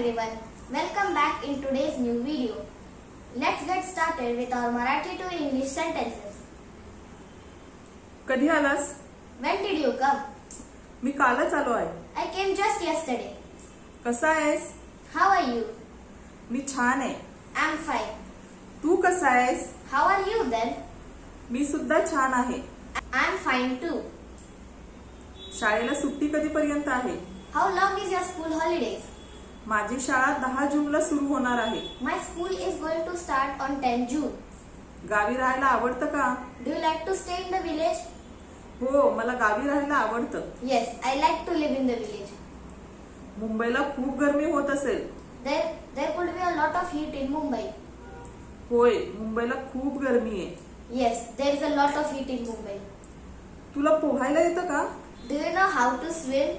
everyone. Welcome back in today's new video. Let's get started with our Marathi to English sentences. कधी आलास When did you come? मी कालच आलो आहे I came just yesterday. कसा आहेस How are you? मी छान आहे I'm fine. तू कसा आहेस How are you then? मी सुद्धा छान आहे I'm fine too. शाळेला सुट्टी कधीपर्यंत आहे How long is your school holidays? माझी शाळा दहा जून ला सुरू होणार आहे. My school is going to start on ten June गावी राहायला आवडतं का? Do you like to stay in the village हो मला गावी राहायला आवडतं. Yes I like to live in the village मुंबईला खूप गर्मी होत असेल. There there could be a lot of heat in Mumbai होय मुंबईला खूप गर्मी आहे. Yes there is a lot of heat in Mumbai तुला पोहायला येतं का? Do you know how to swim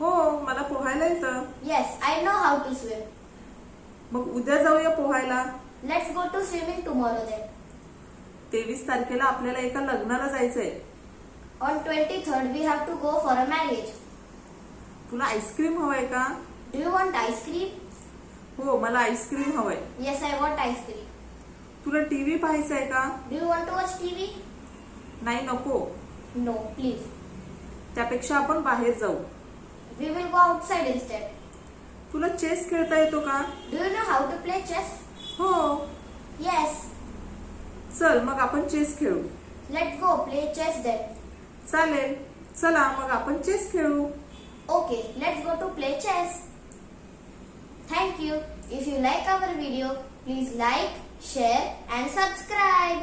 हो मला पोहायला येत. Yes I know how to swim मग उद्या जाऊया पोहायला. Let's go to swimming tomorrow दे तेवीस तारखेला आपल्याला एका लग्नाला जायचंय. On twenty third we have to go for a marriage तुला आईस्क्रीम हवंय का? डू यू वॉन्ट आईस्क्रीम हो मला आईस्क्रीम हवंय. Yes I want ice cream तुला टी व्ही पाहायचंय का? Do you want to watch T V नाही नको. नो प्लीज त्यापेक्षा आपण बाहेर जाऊ. We will go outside instead. तुला चेस खेळता येतो का Do you know how to play chess? हो Yes. चल मग आपण चेस खेळू Let's go play chess then. चालेल चला मग आपण चेस खेळू Okay, let's go to play chess. Thank you. If you like our video, please like, share and subscribe.